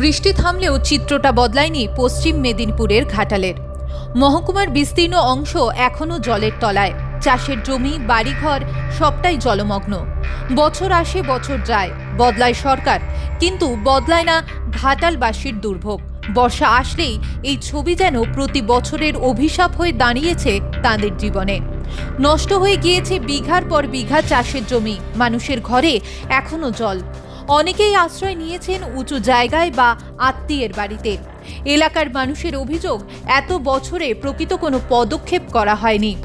বৃষ্টি থামলেও চিত্রটা বদলায়নি পশ্চিম মেদিনীপুরের ঘাটালের। মহকুমার বিস্তীর্ণ অংশ এখনও জলের তলায়। চাষের জমি, বাড়িঘর, সবটাই জলমগ্ন। বছর আসে, বছর যায়। বদলায় সরকার, কিন্তু বদলায় না ঘাটালবাসীর দুর্ভোগ। বর্ষা আসলেই এই ছবি যেন প্রতি বছরের অভিশাপ হয়ে দাঁড়িয়েছে তাদের জীবনে। নষ্ট হয়ে গিয়েছে বিঘার পর বিঘা চাষের জমি। মানুষের ঘরে এখনও জল। অনেকেই আশ্রয় নিয়েছেন উঁচু জায়গায় বা আত্মীয়ের বাড়িতে। এলাকার মানুষের অভিযোগ, এত বছরে প্রকৃত কোনো পদক্ষেপ করা হয়নি।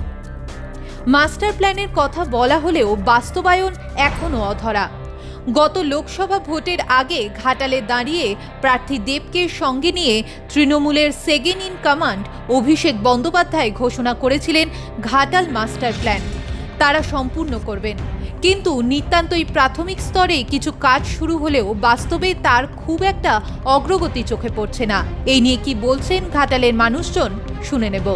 মাস্টার প্ল্যানের কথা বলা হলেও বাস্তবায়ন এখনও অধরা। গত লোকসভা ভোটের আগে ঘাটালে দাঁড়িয়ে প্রার্থী দেবকে সঙ্গে নিয়ে তৃণমূলের second in command Abhishek Bandyopadhyay ঘোষণা করেছিলেন ঘাটাল মাস্টার প্ল্যান। তারা সম্পূর্ণ করবেন। কিন্তু নিতান্তই প্রাথমিক স্তরে কিছু কাজ শুরু হলেও বাস্তবে তার খুব একটা অগ্রগতি চোখে পড়ছে না। এই নিয়ে কি বলছেন ঘাটালের মানুষজন, শুনে নেব।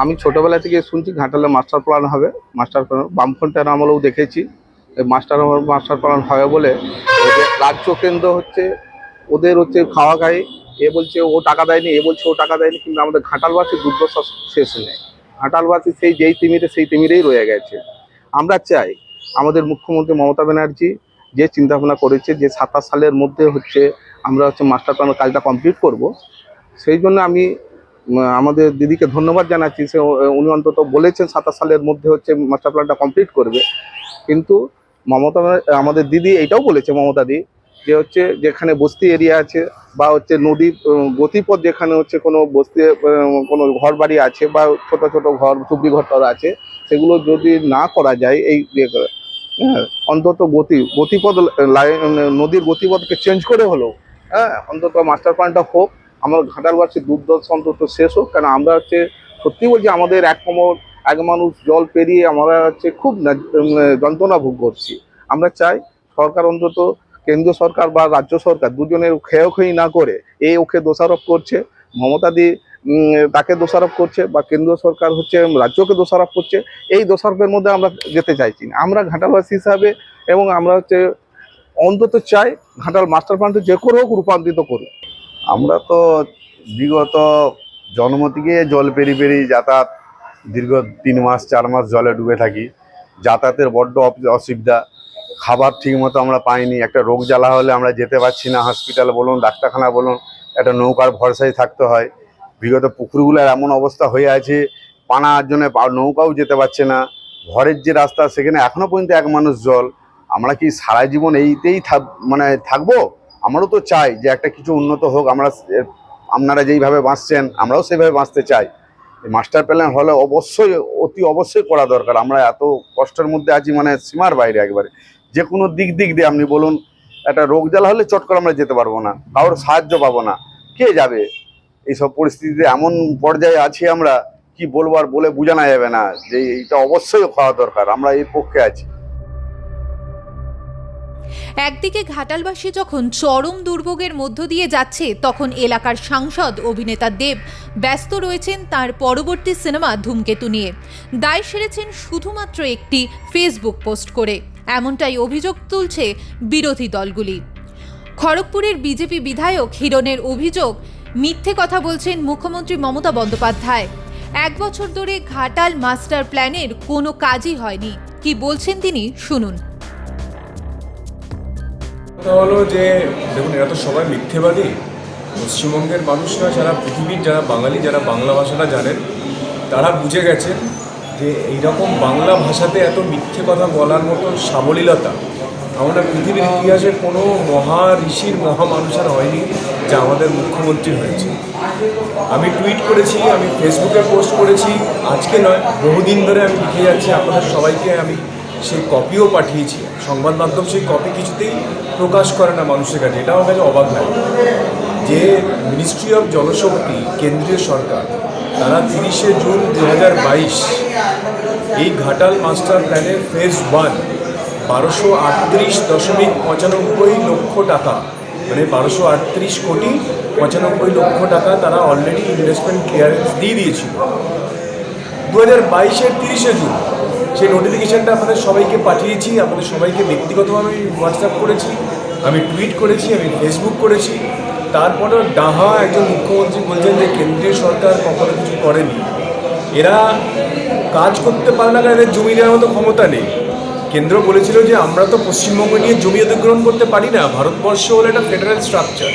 আমি ছোটবেলা থেকে শুনছি ঘাটালে মাস্টার প্ল্যান হবে, মাস্টার প্ল্যান, বামফ্রন্টের আমলেও দেখেছি। মাস্টার মাস্টার প্ল্যান হবে বলে রাজ্য কেন্দ্র হচ্ছে ওদের হচ্ছে খাওয়া খাই এ বলছে ও টাকা দেয়নি, এ বলছে ও টাকা দেয়নি, কিন্তু আমাদের ঘাটালবাসী দুর্দশা শেষ নেই। ঘাটালবাসী সেই যেই তিমিরে, সেই তিমিরেই রয়ে গেছে। আমরা চাই আমাদের মুখ্যমন্ত্রী মমতা ব্যানার্জি যে চিন্তাভাবনা করেছে যে সাতাশ সালের মধ্যে হচ্ছে আমরা হচ্ছে মাস্টার প্ল্যানের কাজটা কমপ্লিট করব। সেই জন্য আমি আমাদের দিদিকে ধন্যবাদ জানাচ্ছি। সে উনি অন্তত বলেছেন সাতাশ সালের মধ্যে হচ্ছে মাস্টার প্ল্যানটা কমপ্লিট করবে। কিন্তু মমতা আমাদের দিদি এটাও বলেছে, মমতা দি যে হচ্ছে যেখানে বস্তি এরিয়া আছে বা হচ্ছে নদী গতিপথ যেখানে হচ্ছে কোনো বস্তি কোনো ঘর বাড়ি আছে বা ছোট ছোট ঘর চুবড়ি ঘর টর আছে, সেগুলো যদি না করা যায়, এই ইয়ে হ্যাঁ অন্তত গতি, গতিপথ লাইন নদীর গতিপথকে চেঞ্জ করে হলেও হ্যাঁ অন্তত মাস্টার প্ল্যানটা হোক, আমার ঘাটালবাসী দুর্দশা অন্তত শেষ হোক কারণ আমরা হচ্ছে সত্যি বলছি আমাদের এক কোমর, এক মানুষ জল পেরিয়ে আমরা হচ্ছে খুব যন্ত্রণা ভোগ করছি। আমরা চাই সরকার অন্তত কেন্দ্রীয় সরকার বা রাজ্য সরকার দুজনের খেয়োখেই না করে এই ওকে দোষারোপ করছে, মমতাদি তাকে দোষারোপ করছে বা কেন্দ্রীয় সরকার হচ্ছে রাজ্যকে দোষারোপ করছে, এই দোষারোপের মধ্যে আমরা যেতে চাইছি না। আমরা ঘাটালবাসী হিসাবে এবং আমরা হচ্ছে অন্তত চাই ঘাটাল মাস্টার প্ল্যানটা যে করে হোক রূপান্তরিত করুক। আমরা তো বিগত জন্ম থেকে জল পেরি পেরি যাতায়াত দীর্ঘ তিন মাস, চার মাস জলে ডুবে থাকি। যাতায়াতের বড্ড অসুবিধা। খাবার ঠিক মতো আমরা পাইনি, একটা রোগ জ্বালা হলে আমরা যেতে পারছি না হসপিটাল বলুন, ডাক্তারখানা বলুন, একটা নৌকার ভরসায় থাকতে হয়। বিগত পুকুরগুলোর এমন অবস্থা হয়ে আছে পানার জন্য নৌকাও যেতে পারছে না। ঘরের যে রাস্তা, সেখানে এখনও পর্যন্ত এক মানুষ জল। আমরা কি সারা জীবন এইতেই থাক মানে থাকব? আমারও তো চাই যে একটা কিছু উন্নত হোক, আমরা আপনারা যেইভাবে বাঁচছেন, আমরাও সেইভাবে বাঁচতে চাই। মাস্টার প্ল্যান হলে অবশ্যই, অতি অবশ্যই করা দরকার। আমরা এত কষ্টের মধ্যে আছি মানে সীমার বাইরে একবারে। যে কোনো দিক দিক দিয়ে আপনি বলুন, একটা রোগ জ্বালা হলে চট করে আমরা যেতে পারব না, কারোর সাহায্য পাবো না। কে যাবে? এইসব পরিস্থিতিতে এমন পর্যায়ে আছি আমরা, কি বলব আর বলে বোঝানো যাবে না যে এইটা অবশ্যই হওয়া দরকার, আমরা এর পক্ষে আছি। একদিকে ঘাটালবাসী যখন চরম দুর্ভোগের মধ্য দিয়ে যাচ্ছে, তখন এলাকার সাংসদ অভিনেতা দেব ব্যস্ত রয়েছেন তার পরবর্তী সিনেমা ধূমকেতু নিয়ে। দায় সেরেছেন শুধুমাত্র একটি ফেসবুক পোস্ট করে। এমনটাই অভিযোগ তুলছে বিরোধী দলগুলি। খড়গপুরের বিজেপি বিধায়ক হিরণের অভিযোগ, মিথ্যে কথা বলছেন মুখ্যমন্ত্রী মমতা বন্দ্যোপাধ্যায়। এক বছর ধরে ঘাটাল মাস্টার প্ল্যানের কোনো কাজই হয়নি। কি বলছেন তিনি, শুনুন। হলো যে, দেখুন, এরা তো সবাই মিথ্যেবাদী। পশ্চিমবঙ্গের মানুষরা সারা পৃথিবীর যারা বাঙালি, যারা বাংলা ভাষাটা জানেন, তারা বুঝে গেছেন যে এইরকম বাংলা ভাষাতে এত মিথ্যে কথা বলার মতো সাবলীলতা আমরা পৃথিবীর ইতিহাসে কোনো মহা ঋষির, মহা মানুষের হয়নি যা আমাদের মুখ্যমন্ত্রী হয়েছে। আমি টুইট করেছি, আমি ফেসবুকে পোস্ট করেছি, আজকে নয়, বহুদিন ধরে আমি লিখে যাচ্ছি, আপনাদের সবাইকে আমি সেই কপিও পাঠিয়েছি। সংবাদ মাধ্যম সেই কপি কিছুতেই প্রকাশ করে না মানুষের কাছে, এটা আমার কাছে অবাক লাগে। যে মিনিস্ট্রি অফ জলশক্তি কেন্দ্রীয় সরকার, তারা তিরিশে জুন দু হাজার বাইশ এই ঘাটাল মাস্টার প্ল্যানের ফেজ ওয়ান বারোশো আটত্রিশ দশমিক পঁচানব্বই লক্ষ টাকা মানে বারোশো আটত্রিশ কোটি পঁচানব্বই লক্ষ টাকা তারা অলরেডি ইনভেস্টমেন্ট ক্লিয়ারেন্স দিয়ে দিয়েছিল। দু হাজার বাইশের তিরিশে জুন, সেই নোটিফিকেশানটা আপনাদের সবাইকে পাঠিয়েছি, আপনাদের সবাইকে ব্যক্তিগতভাবে আমি হোয়াটসঅ্যাপ করেছি, আমি টুইট করেছি, আমি ফেসবুক করেছি তারপরেও ডাহা একজন মুখ্যমন্ত্রী বলছেন যে কেন্দ্রীয় সরকার কখনো কিছু করেনি। এরা কাজ করতে পারে না কারণ এদের জমি দেওয়ার মতো ক্ষমতা নেই। কেন্দ্র বলেছিল যে আমরা তো পশ্চিমবঙ্গ নিয়ে জমি অধিগ্রহণ করতে পারি না, ভারতবর্ষ হলো একটা ফেডারেল স্ট্রাকচার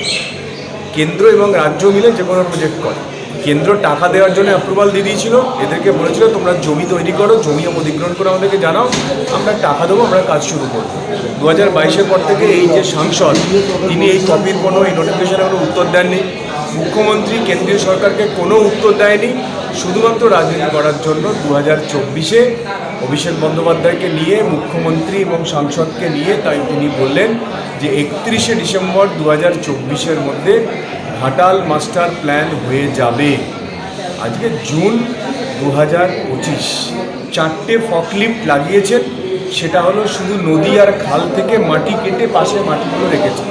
কেন্দ্র এবং রাজ্য মিলে যে কোনো প্রজেক্ট করে। কেন্দ্র টাকা দেওয়ার জন্য অ্যাপ্রুভাল দিয়ে দিয়েছিল। এদেরকে বলেছিল, তোমরা জমি তৈরি করো, জমি অধিগ্রহণ করে আমাদেরকে জানাও, আমরা টাকা দেবো, আমরা কাজ শুরু করব। দু হাজার বাইশের পর থেকে এই যে সাংসদ, তিনি এই কপির কোনো এই নোটিফিকেশনের কোনো উত্তর দেননি। মুখ্যমন্ত্রী, কেন্দ্রীয় সরকারকে কোনো উত্তর দেয়নি। শুধুমাত্র রাজনীতি করার জন্য দু হাজার চব্বিশে অভিষেক বন্দ্যোপাধ্যায়কে নিয়ে, মুখ্যমন্ত্রী এবং সাংসদকে নিয়ে তাই তিনি বললেন যে একত্রিশে ডিসেম্বর দু হাজার চব্বিশের মধ্যে ঘাটাল মাস্টার প্ল্যান হয়ে যাবে। আজকে জুন দু হাজার পঁচিশ। চারটে ফকলিফ্ট লাগিয়েছেন। সেটা হলো শুধু নদী আর খাল থেকে মাটি কেটে পাশে মাটিগুলো রেখেছে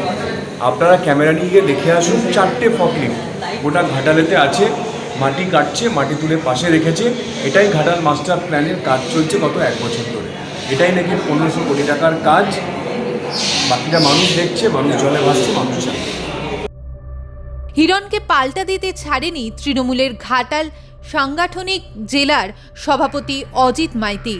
আপনারা ক্যামেরা নিয়ে গিয়ে দেখে আসুন চারটে ফকলিফ্ট। গোটা ঘাটালেতে আছে, মাটি কাটছে, মাটি তুলে পাশে রেখেছে। এটাই ঘাটাল মাস্টার প্ল্যানের কাজ চলছে গত এক বছর ধরে। এটাই নাকি পনেরোশো কোটি টাকার কাজ। বাকিটা মানুষ দেখছে, মানুষ জলে ভাসছে, মানুষ হিরণকে পাল্টা দিতে ছাড়েনি তৃণমূলের ঘাটাল সাংগঠনিক জেলার সভাপতি অজিত মাইতি।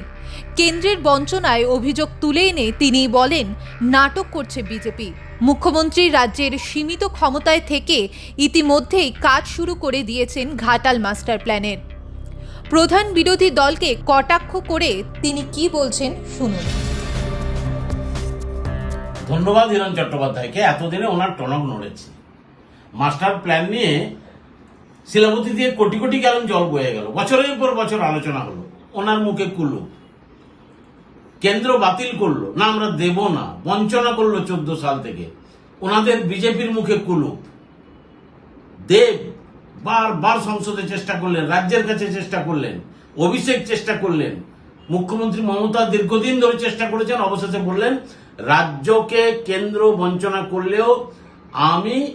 কেন্দ্রের বঞ্চনায় অভিযোগ তুলে এনে তিনি বলেন, নাটক করছে বিজেপি। মুখ্যমন্ত্রী রাজ্যের সীমিত ক্ষমতায় থেকে ইতিমধ্যেই কাজ শুরু করে দিয়েছেন ঘাটাল মাস্টার প্ল্যানের। প্রধান বিরোধী দলকে কটাক্ষ করে তিনি কি বলছেন শুনুন। ধন্যবাদ হিরণ চট্টোপাধ্যায়কে, এতদিনে ওনার টনক নড়েছে। মাস্টার প্ল্যান নিয়ে শিলাবতী দিয়ে কোটি কোটি গ্যালন জল বয়ে গেল। বছরের পর বছর আলোচনা হলো। ওনার মুখে কুলু। কেন্দ্র বাতিল করল। না, আমরা দেব না। বঞ্চনা করল চোদ্দ সাল থেকে। ওনাদের বিজেপির মুখে কুলু। দেব বারবার সংসদে চেষ্টা করলেন, রাজ্যের কাছে চেষ্টা করলেন, অভিষেক চেষ্টা করলেন। মুখ্যমন্ত্রী মমতা দীর্ঘদিন ধরে চেষ্টা করেছেন, অবশেষে বললেন, রাজ্যকে কেন্দ্র বঞ্চনা করলেও আমি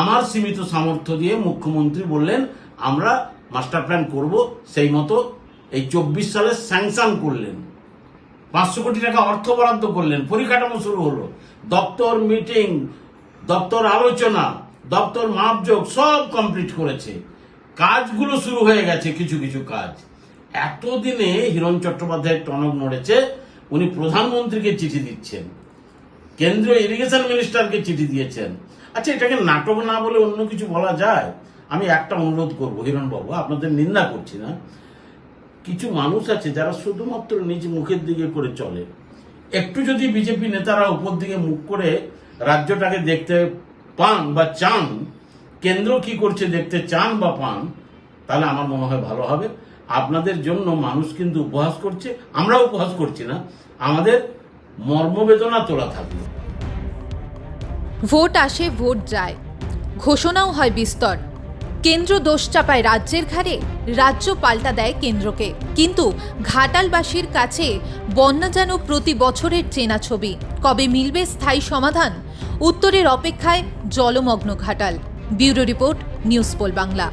আমার সীমিত সামর্থ্য দিয়ে মুখ্যমন্ত্রী বললেন, আমরা মাস্টার প্ল্যান করব। সেই মতো এই চব্বিশ সালে স্যাংশন করলেন। পাঁচশো কোটি টাকা অর্থ বরাদ্দ করলেন। পরিকাঠামো শুরু হলো। দপ্তর মিটিং, দপ্তর আলোচনা, দপ্তর মাপযোগ সব কমপ্লিট করেছে। কাজগুলো শুরু হয়ে গেছে, কিছু কিছু কাজ। এতদিনে হিরণ চট্টোপাধ্যায়ের টনক নড়েছে, উনি প্রধানমন্ত্রীকে চিঠি দিচ্ছেন। কেন্দ্রীয় ইরিগেশন মিনিস্টারকে চিঠি দিয়েছেন। আচ্ছা এটাকে নাটক না বলে অন্য কিছু বলা যায়? আমি একটা অনুরোধ করব হিরণ বাবু আপনাদের নিন্দা করছি না। কিছু মানুষ আছে যারা শুধুমাত্র নিজ মুখের দিকে করে চলে। একটু যদি বিজেপি নেতারা উপর দিকে মুখ করে রাজ্যটাকে দেখতে পান বা চান, কেন্দ্র কি করছে দেখতে চান বা পান, তাহলে আমার মনে হয় ভালো হবে। আপনাদের জন্য মানুষ কিন্তু উপহাস করছে আমরা উপহাস করছি না। আমাদের মর্মবেদনা তোলা থাকবে ভোট আসে, ভোট যায়। ঘোষণাও হয় বিস্তর। কেন্দ্র দোষ চাপায় রাজ্যের ঘাড়ে, রাজ্য পাল্টা দেয় কেন্দ্রকে। কিন্তু ঘাটালবাসীর কাছে বন্যা যেন প্রতি বছরের চেনা ছবি। কবে মিলবে স্থায়ী সমাধান? উত্তরের অপেক্ষায় জলমগ্ন Ghatal. Bureau report, news pole Bangla.